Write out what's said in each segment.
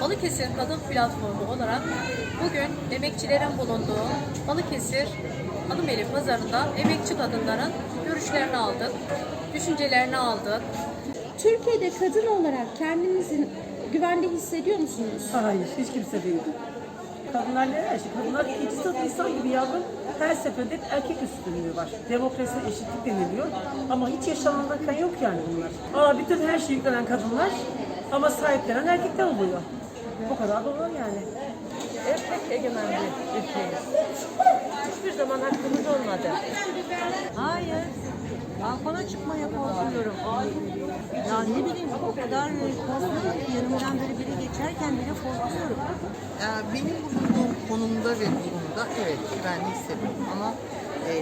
Balıkesir Kadın Platformu olarak bugün emekçilerin bulunduğu Balıkesir Hanımeli Pazarı'nda emekçi kadınların görüşlerini aldık, düşüncelerini aldık. Türkiye'de kadın olarak kendinizi güvende hissediyor musunuz? Hayır, hiç kimse değil. Kadınlar ne her şey? Kadınlar ikinci sınıf insan gibi yavrum. Her seferinde erkek üstünlüğü var. Demokrasi, eşitlik deniliyor. Ama hiç yaşananlarken yok yani bunlar. Aa bütün her şeyi yüklenen kadınlar ama sahiplenen erkekler oluyor. Bu kadar doğru yani. erkek egemen bir ülkeyiz. Hiçbir zaman hakkımız olmadı. Hayır. Balkona çıkmaya korkuyorum. Ya ne bileyim o kadar korkuyorum ki yanımdan böyle biri geçerken bile korkuyorum. Ya benim bulunduğum konumda ve durumda evet güvenli hissediyorum ama e,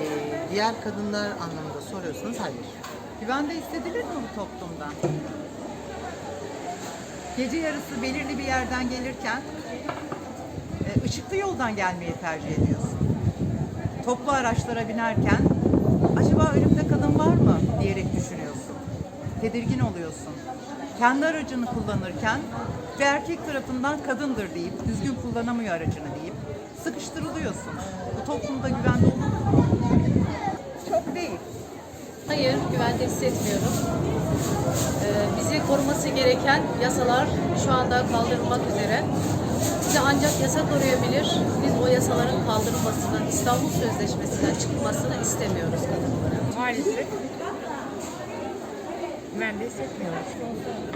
diğer kadınlar anlamında soruyorsanız hayır. Güvende hissedilir mi bu toplumda? Gece yarısı belirli bir yerden gelirken e, ışıklı yoldan gelmeyi tercih ediyorsun. Toplu araçlara binerken acaba önümde kadın var mı diyerek düşünüyorsun. Tedirgin oluyorsun. Kendi aracını kullanırken bir erkek tarafından kadındır deyip düzgün kullanamıyor aracını deyip sıkıştırılıyorsun. Bu toplumda güvende olur mu? Çok değil. Hayır, güvende hissetmiyorum. Ee, bizi koruması gereken yasalar şu anda kaldırılmak üzere. Bizi ancak yasa koruyabilir. Biz o yasaların kaldırılmasını, İstanbul Sözleşmesi'nden çıkmasını istemiyoruz kadın olarak. Maalesef güvende hissetmiyoruz.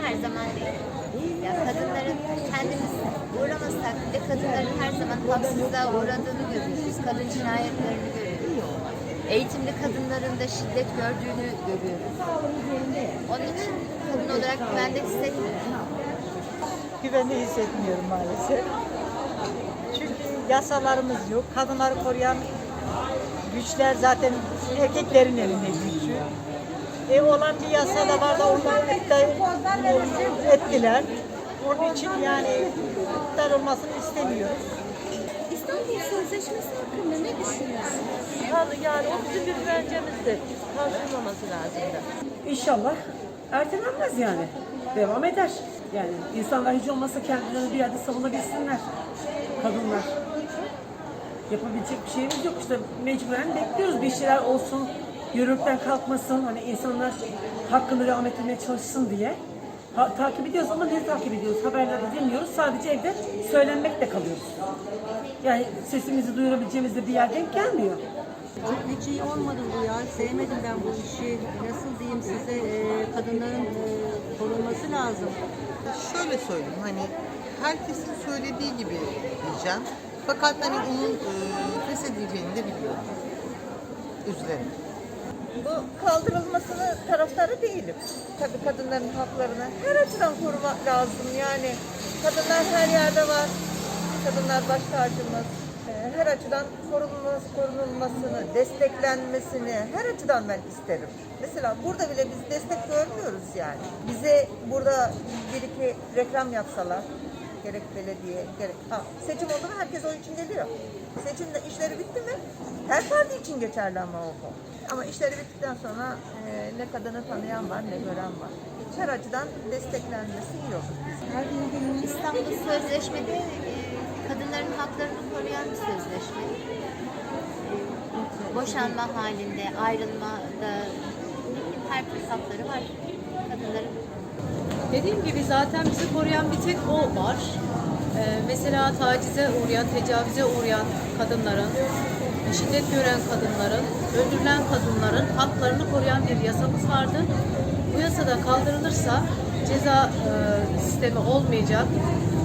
Her zaman değil. Ya kadınların kendimiz uğramasak bile kadınların her zaman haksızlığa uğradığını görüyoruz. Kadın cinayetlerini görüyoruz. Eğitimli kadınların da şiddet gördüğünü görüyoruz. Onun için kadın olarak güvende hissetmiyorum. Güvende hissetmiyorum maalesef. Çünkü yasalarımız yok. Kadınları koruyan güçler zaten erkeklerin elinde güçlü. E olan bir yasa da var da onları iptal ettiler. Onun için yani iptal olmasını istemiyoruz. İstanbul Sözleşmesi hakkında ne düşünüyorsunuz? Yani, yani o bizim bir güvencemizdir. Karşılamaması lazımdı. İnşallah ertelenmez yani. Devam eder. Yani insanlar hiç olmazsa kendilerini bir yerde savunabilsinler. Kadınlar. Yapabilecek bir şeyimiz yok. İşte mecburen bekliyoruz bir şeyler olsun. Yürürlükten kalkmasın. Hani insanlar hakkını devam ettirmeye çalışsın diye. Ha, takip ediyoruz ama ne takip ediyoruz? Haberlerde dinliyoruz. Sadece evde söylenmekle kalıyoruz. Yani sesimizi duyurabileceğimiz de bir yer denk gelmiyor. Hiç iyi olmadı bu ya. Sevmedim ben bu işi. Nasıl diyeyim size e, kadınların e, korunması lazım. Şöyle söyleyeyim hani herkesin söylediği gibi diyeceğim. Fakat hani onun e, feshedileceğini de biliyorum. Üzülerek. Bu kaldırılmasını taraftarı değilim. Tabii kadınların haklarını her açıdan korumak lazım. Yani kadınlar her yerde var. Kadınlar baş tacımız. Ee, Her açıdan korunması, korunulmasını, desteklenmesini her açıdan ben isterim. Mesela burada bile biz destek görmüyoruz yani. Bize burada bir iki reklam yapsalar, gerek belediye, gerek... Ha, seçim oldu mu herkes o için geliyor. Seçimde işleri bitti mi her parti için geçerli ama o bu. Ama işleri bittikten sonra e, ne kadını tanıyan var ne gören var. Her açıdan desteklenmesi iyi. İstanbul Sözleşmede kadınların haklarını koruyan bir sözleşme. Boşanma halinde, ayrılmada her türlü hakları var kadınların. Dediğim gibi zaten bizi koruyan bir tek o var. Ee, mesela tacize uğrayan, tecavüze uğrayan kadınların, şiddet gören kadınların, öldürülen kadınların haklarını koruyan bir yasamız vardı. Bu yasada kaldırılırsa ceza e, sistemi olmayacak.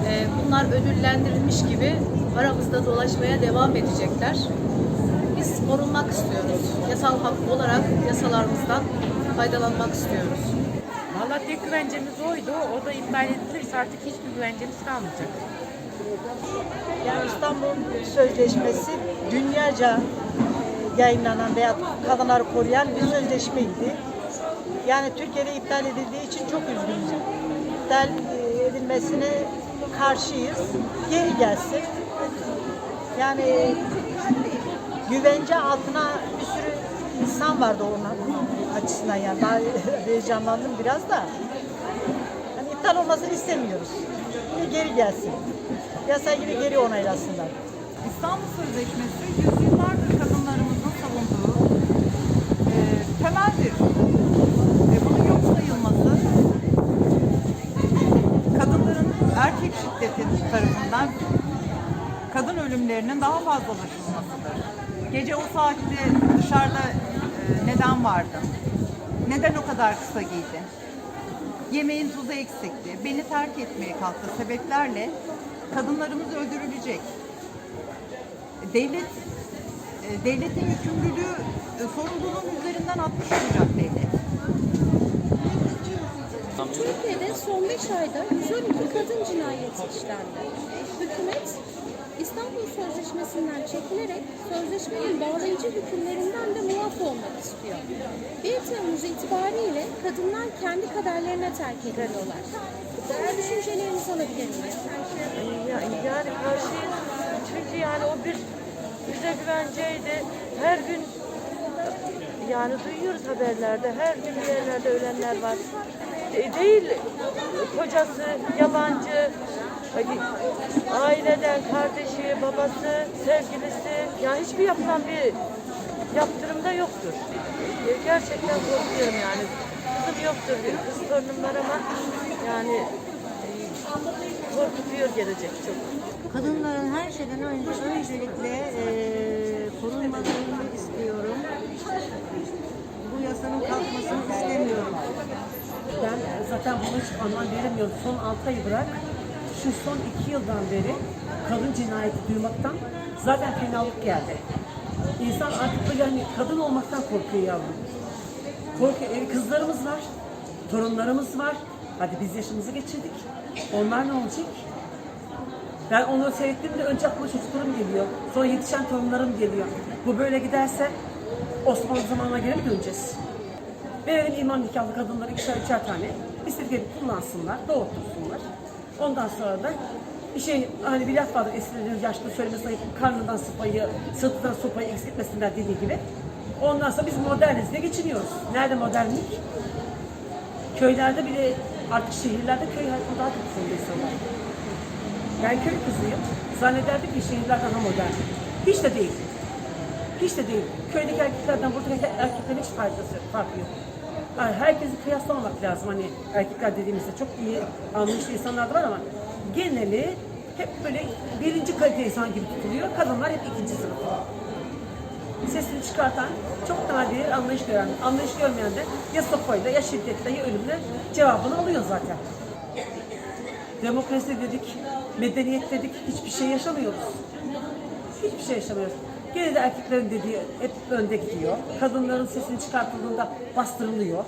E, bunlar ödüllendirilmiş gibi aramızda dolaşmaya devam edecekler. Biz korunmak istiyoruz. Yasal hak olarak yasalarımızdan faydalanmak istiyoruz. Valla tek güvencemiz oydu. O da iptal edilirse artık hiçbir güvencemiz kalmayacak. Yani İstanbul Sözleşmesi dünyaca e, yayınlanan veya kadınları koruyan bir sözleşmeydi. Yani Türkiye'de iptal edildiği için çok üzgünüz. İptal e, edilmesine karşıyız. Geri gelsin. Yani güvence altına bir sürü insan vardı onun açısından yani. Ben heyecanlandım biraz da. Yani iptal olmasını istemiyoruz. yine geri gelsin. Yasayı yine geri onaylasınlar. İstanbul Sözleşmesi yüzyıllardır kadınlarımızın savunduğu e, temeldir. Ve bunun yok sayılması kadınların erkek şiddeti tarafından kadın ölümlerinin daha fazlalaşılmasıdır. Gece o saatte dışarıda e, neden vardın? Neden o kadar kısa giydin? Yemeğin tuzu eksikti. Beni terk etmeye kalktı sebeplerle kadınlarımız öldürülecek devlet e, devletin yükümlülüğü e, sorumluluğun üzerinden atmış olacak devlet. Türkiye'de son 5 ayda 112 kadın cinayeti işlendi. Hükümet İstanbul Sözleşmesi'nden çekilerek sözleşmenin bağlayıcı hükümlerinden de muaf olmak istiyor. 1 Temmuz itibariyle kadınlar kendi kaderlerine terk ediliyorlar. Bu konuda düşüncelerinizi alabilir miyim? Ya- Yani karşıyız. Çünkü yani o bir bize güvenceydi. Her gün yani duyuyoruz haberlerde. Her gün bir yerlerde ölenler var. E, değil kocası, yabancı, hani aileden kardeşi, babası, sevgilisi. Yani hiçbir yapılan bir yaptırımda yoktur. E, gerçekten korkuyorum yani. Kızım yoktur diyor. Kız torunum var ama yani e, korkutuyor gelecek çok. Kadınların her şeyden önce öncelikle eee korunmalarını istiyorum. Bu yasanın kalkmasını istemiyorum. Ben zaten buna hiç anlam veremiyorum. Son 6 ayı bırak. Şu son 2 yıldan beri kadın cinayeti duymaktan zaten fenalık geldi. İnsan artık böyle hani kadın olmaktan korkuyor yavrum. Korkuyor. Kızlarımız var. Torunlarımız var. Hadi biz yaşımızı geçirdik. Onlar ne olacak? Ben onu seyrettiğimde önce aklıma çocuklarım geliyor. Sonra yetişen torunlarım geliyor. Bu böyle giderse Osmanlı zamanına geri döneceğiz? Verelim iman nikahlı kadınları ikişer üçer tane. İstedikleri kullansınlar, doğurtursunlar. Ondan sonra da bir şey hani bir laf vardır eskilerin yaşlı söylemesi ayıp karnından sıpayı, sırtından sopayı eksik etmesinler dediği gibi. Ondan sonra biz moderniz diye geçiniyoruz. Nerede modernlik? Köylerde bile artık şehirlerde köy hayatını daha çok insanlar. Ben köy kızıyım. Zannederdim ki şehirler daha modern. Hiç de değil. Hiç de değil. Köydeki erkeklerden buradaki erkeklerin hiç faydası, farkı yok. Herkesi kıyaslamamak lazım. Hani erkekler dediğimizde çok iyi anlayışlı insanlar da var ama geneli hep böyle birinci kalite insan gibi tutuluyor. Kadınlar hep ikinci sınıf. Sesini çıkartan çok nadir anlayış gören, anlayış görmeyen de ya sopayla ya şiddetle ya ölümle cevabını alıyor zaten. Demokrasi dedik, medeniyet dedik, hiçbir şey yaşamıyoruz. Hiçbir şey yaşamıyoruz. Gene de erkeklerin dediği hep önde gidiyor. Kadınların sesini çıkartıldığında bastırılıyor.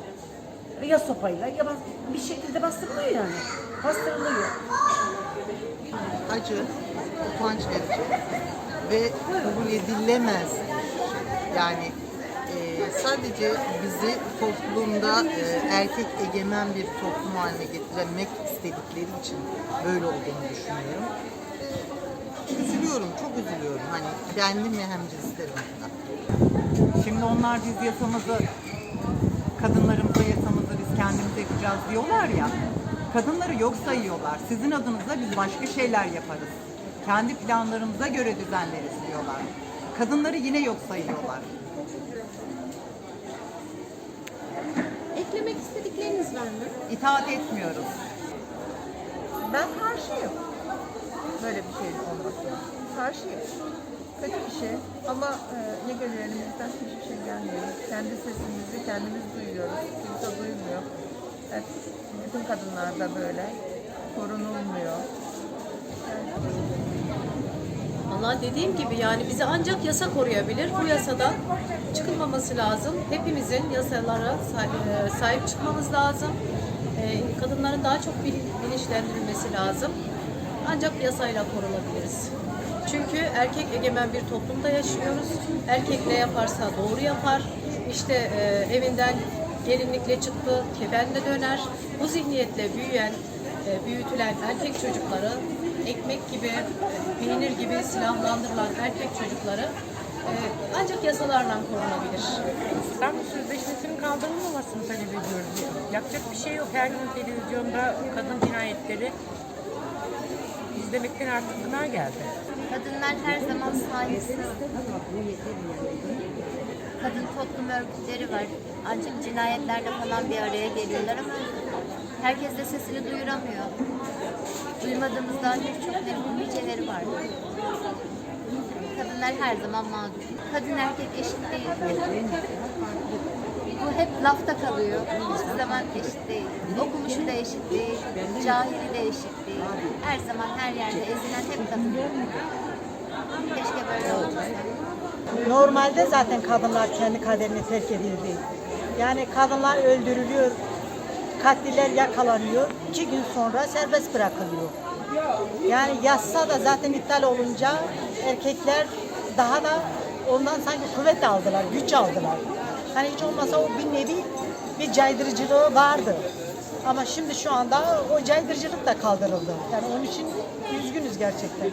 Ya sopayla ya bas- bir şekilde bastırılıyor yani. Bastırılıyor. acı, utanç verici ve kabul edilemez. Yani e, sadece bizi toplumda e, erkek egemen bir toplum haline getirmek istedikleri için böyle olduğunu düşünüyorum. Üzülüyorum, çok üzülüyorum. Hani kendim ve hemcinslerim. Şimdi onlar biz yasamızı, kadınlarımıza yasamızı biz kendimiz yapacağız diyorlar ya. Kadınları yok sayıyorlar. Sizin adınıza biz başka şeyler yaparız. Kendi planlarımıza göre düzenleriz diyorlar. Kadınları yine yok sayıyorlar. Eklemek istedikleriniz var mı? İtaat etmiyoruz. Ben karşıyım. Böyle bir şey olmasına. Karşıyım. Kötü bir şey ama e, ne geliyor elimizden hiçbir şey gelmiyor. Kendi sesimizi kendimiz duyuyoruz. Kimse duymuyor. Evet, bütün kadınlar da böyle. Korunulmuyor. Valla dediğim gibi yani bizi ancak yasa koruyabilir. Bu yasadan çıkılmaması lazım. Hepimizin yasalara sa- e, sahip çıkmamız lazım. E, Kadınların daha çok bil- bilinçlendirilmesi lazım. Ancak yasayla korunabiliriz. Çünkü erkek egemen bir toplumda yaşıyoruz. Erkek ne yaparsa doğru yapar. İşte e, evinden gelinlikle çıktı, kefenle döner. Bu zihniyetle büyüyen, e, büyütülen erkek çocukları ekmek gibi, e, peynir gibi silahlandırılan erkek çocukları e, ancak yasalarla korunabilir. İstanbul Sözleşmesi'nin kaldırılmamasını talep ediyoruz. Yapacak bir şey yok. Her gün televizyonda kadın cinayetleri demekten artık gına geldi. Kadınlar her zaman sahipsiz. Kadın toplum örgütleri var. Ancak cinayetlerde falan bir araya geliyorlar ama herkes de sesini duyuramıyor. Duymadığımız daha birçok niceleri var. Kadınlar her zaman mağdur. Kadın erkek eşit değil. Bu hep lafta kalıyor. Hiçbir zaman eşit değil. Okumuşu da eşit değil. Cahili de eşit değil. Her zaman her yerde ezilen hep kadın. Keşke böyle olmasa. Normalde zaten kadınlar kendi kaderini terk edildi. Yani kadınlar öldürülüyor, katiller yakalanıyor, iki gün sonra serbest bırakılıyor. Yani yasa da zaten iptal olunca erkekler daha da ondan sanki kuvvet aldılar, güç aldılar. Hani hiç olmasa o bir nevi bir caydırıcılığı vardı. Ama şimdi şu anda o caydırıcılık da kaldırıldı. Yani onun için üzgünüz gerçekten.